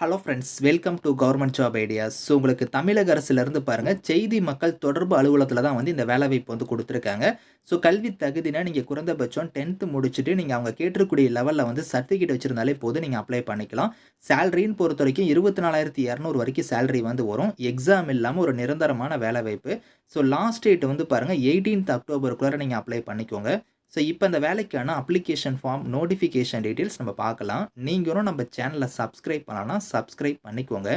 Hello friends welcome to government job ideas so உங்களுக்கு தமிழக அரசுலேருந்து பாருங்கள் செய்தி மக்கள் தொடர்பு அலுவலகத்தில் தான் வந்து இந்த வேலைவாய்ப்பு வந்து கொடுத்துருக்காங்க. ஸோ கல்வி தகுதினா நீங்கள் குறைந்தபட்சம் டென்த்து முடிச்சுட்டு நீங்கள் அவங்க கேட்டிருக்கூடிய லெவலில் வந்து சர்டிஃபிகேட் வச்சுருந்தாலே போதும் நீங்கள் அப்ளை பண்ணிக்கலாம். சேலரின்னு பொறுத்த வரைக்கும் இருபத்தி நாலாயிரத்தி இரநூறு வரைக்கும் சேலரி வந்து வரும். எக்ஸாம் இல்லாமல் ஒரு நிரந்தரமான வேலைவாய்ப்பு. ஸோ லாஸ்ட் டேட் வந்து பாருங்கள் எயிட்டீன்த் அக்டோபருக்குள்ளே நீங்கள் அப்ளை பண்ணிக்கோங்க. ஸோ இப்போ இந்த வேலைக்கான அப்ளிகேஷன் ஃபார்ம் நோட்டிஃபிகேஷன் டீட்டெயில்ஸ் நம்ம பார்க்கலாம். நீங்களும் நம்ம சேனலை சப்ஸ்கிரைப் பண்ணலாம் சப்ஸ்கிரைப் பண்ணிக்கோங்க.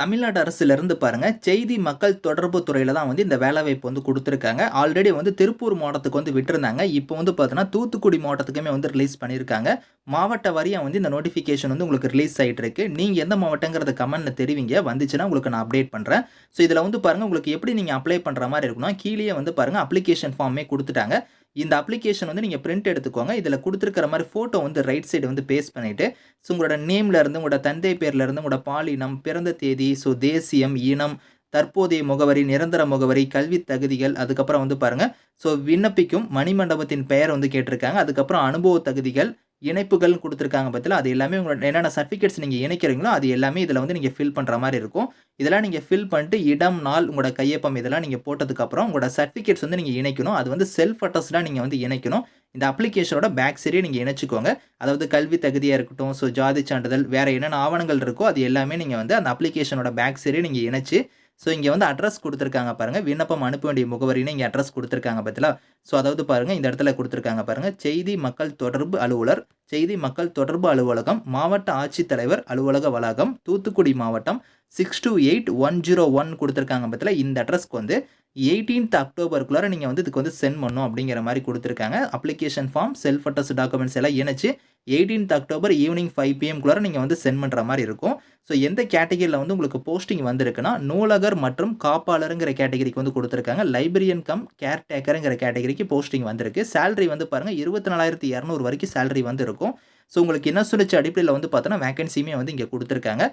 தமிழ்நாடு அரசுலேருந்து பாருங்க செய்தி மக்கள் தொடர்பு துறையில் தான் வந்து இந்த வேலைவாய்ப்பு வந்து கொடுத்துருக்காங்க. ஆல்ரெடி வந்து திருப்பூர் மாவட்டத்துக்கு வந்து விட்டுருந்தாங்க. இப்போ வந்து பார்த்தீங்கன்னா தூத்துக்குடி மாவட்டத்துக்குமே வந்து ரிலீஸ் பண்ணியிருக்காங்க. மாவட்ட வாரியாக வந்து இந்த நோட்டிஃபிகேஷன் வந்து உங்களுக்கு ரிலீஸ் ஆகிட்டு இருக்கு நீங்கள் எந்த மாவட்டங்கிறத கமெண்ட்டில் தெரிவிங்க. வந்துச்சுன்னா உங்களுக்கு நான் அப்டேட் பண்ணுறேன் ஸோ இதில் வந்து பாருங்கள் உங்களுக்கு எப்படி நீங்கள் அப்ளை பண்ணுற மாதிரி இருக்குன்னா கீழே வந்து பாருங்கள் அப்ளிகேஷன் ஃபார்மே கொடுத்துட்டாங்க. இந்த அப்ளிகேஷன் வந்து நீங்கள் பிரிண்ட் எடுத்துக்கோங்க. இதில் கொடுத்துருக்கிற மாதிரி ஃபோட்டோ வந்து ரைட் சைடு வந்து பேஸ்ட் பண்ணிவிட்டு ஸோ உங்களோட நேம்லேருந்து உங்களோட தந்தை பேர்லேருந்து உங்களோட பாலினம் பிறந்த தேதி ஸோ தேசியம் இனம் தற்போதைய முகவரி நிரந்தர முகவரி கல்வி தகுதிகள் அதுக்கப்புறம் வந்து பாருங்கள் ஸோ விண்ணப்பிக்கும் மணிமண்டபத்தின் பெயர் வந்து கேட்டிருக்காங்க. அதுக்கப்புறம் அனுபவ தகுதிகள் இணைப்புகள் கொடுத்துருக்காங்க பற்றில அது எல்லாமே உங்களோட என்னென்ன சர்டிஃபிகேட்ஸ் நீங்கள் இணைக்கிறீங்களோ அது எல்லாமே இதில் வந்து நீங்கள் ஃபில் பண்ணுற மாதிரி இருக்கும். இதெல்லாம் நீங்கள் ஃபில் பண்ணிட்டு இடம் நாள் உங்களோட கையொப்பம் இதெல்லாம் நீங்கள் போட்டதுக்கப்புறம் உங்களோட சர்டிஃபிகேட்ஸ் வந்து நீங்கள் இணைக்கணும். அது வந்து செல்ஃப் அட்டஸ்டாக நீங்கள் வந்து இணைக்கணும். இந்த அப்ளிகேஷனோட பேக் சைடே நீங்கள் இணைச்சிக்கோங்க. அதாவது கல்வி தகுதியாக இருக்கட்டும் ஸோ ஜாதி சான்றிதழ் வேறு என்னென்ன ஆவணங்கள் இருக்கோ அது எல்லாமே நீங்கள் வந்து அந்த அப்ளிகேஷனோட பேக் சைடே நீங்கள் இணைச்சி ஸோ இங்கே வந்து அட்ரஸ் கொடுத்துருக்காங்க பாருங்கள் விண்ணப்பம் அனுப்ப வேண்டிய முகவரின்னு இங்கே அட்ரஸ் கொடுத்துருக்காங்க பார்த்தீங்களா ஸோ அதாவது பாருங்கள் இந்த இடத்துல கொடுத்துருக்காங்க பாருங்கள் செய்தி மக்கள் தொடர்பு அலுவலர் செய்தி மக்கள் தொடர்பு அலுவலகம் மாவட்ட ஆட்சித்தலைவர் அலுவலக வளாகம் தூத்துக்குடி மாவட்டம் six two eight one zero one கொடுத்துருக்காங்க பார்த்தீங்களா இந்த அட்ரஸ்க்கு வந்து எயிட்டீன்த் அக்டோபருக்குள்ளார நீங்கள் வந்து இதுக்கு வந்து சென்ட் பண்ணும் அப்படிங்கிற மாதிரி கொடுத்துருக்காங்க. Application form self attested documents எல்லாம் இணைச்சு எயிட்டீன்த் அக்டோபர் ஈவினிங் ஃபைவ் பிஎம்குள்ளார நீங்கள் வந்து சென்ட் பண்ணுற மாதிரி இருக்கும். ஸோ எந்த கேட்டகரியில் வந்து உங்களுக்கு போஸ்டிங் வந்திருக்குன்னா நூலகர் மற்றும் காப்பாளருங்கிற கேட்டகரிக்கு வந்து கொடுத்துருக்காங்க. லைப்ரரியன் கம் கேர் டேக்கருங்கிற கேட்டகரிக்கு போஸ்டிங் வந்திருக்கு. சேலரி வந்து பாருங்கள் இருபத்தி நாலாயிரத்தி இரநூறு வரைக்கும் சேலரி வந்து இருக்கும். ஸோ உங்களுக்கு என்ன சொல்லிச்சு அடிப்படையில் வந்து பார்த்தோன்னா வேகன்சியுமே வந்து இங்கே கொடுத்துருக்காங்க.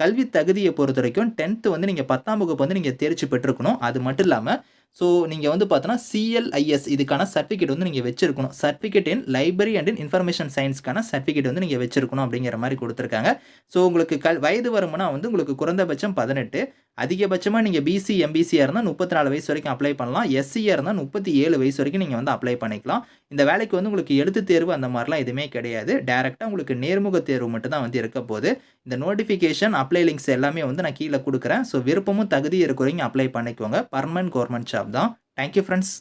கல்வி தகுதியை பொறுத்த வரைக்கும் டென்த்து வந்து நீங்கள் பத்தாம் வகுப்பு வந்து நீங்கள் தேர்ச்சி பெற்றிருக்கணும். அது மட்டும் இல்லாமல் ஸோ நீங்கள் வந்து பார்த்தோன்னா சிஎல்ஐஎஸ் இதுக்கான சர்டிஃபிகேட் வந்து நீங்கள் வச்சிருக்கணும். Certificate in library and in information சயின்ஸ்க்கான certificate வந்து நீங்கள் வச்சிருக்கணும் அப்படிங்கிற மாதிரி கொடுத்துருக்காங்க. ஸோ உங்களுக்கு கல் வயது வருமானம் வந்து உங்களுக்கு குறைந்தபட்சம் பதினெட்டு. அதிகபட்சமாக நீங்கள் பிசி எம்பிசியாக இருந்தால் முப்பத்தி நாலு வயசு வரைக்கும் அப்ளை பண்ணலாம். எஸ்சியாக இருந்தால் முப்பத்தி ஏழு வயசு வரைக்கும் நீங்கள் வந்து அப்ளை பண்ணிக்கலாம். இந்த வேலைக்கு வந்து உங்களுக்கு எழுத்து தேர்வு அந்த மாதிரிலாம் எதுவுமே கிடையாது. டேரெக்டாக உங்களுக்கு நேர்முக தேர்வு மட்டும் தான் வந்து இருக்க போது இந்த நோட்டிஃபிகேஷன் அப்ளை லிங்க்ஸ் எல்லாமே வந்து நான் கீழே கொடுக்குறேன். ஸோ விருப்பமும் தகுதி இருக்கிறவங்க அப்ளை பண்ணிக்கோங்க. பர்மனன்ட் கவர்மெண்ட் ஜாப் தான். Thank you friends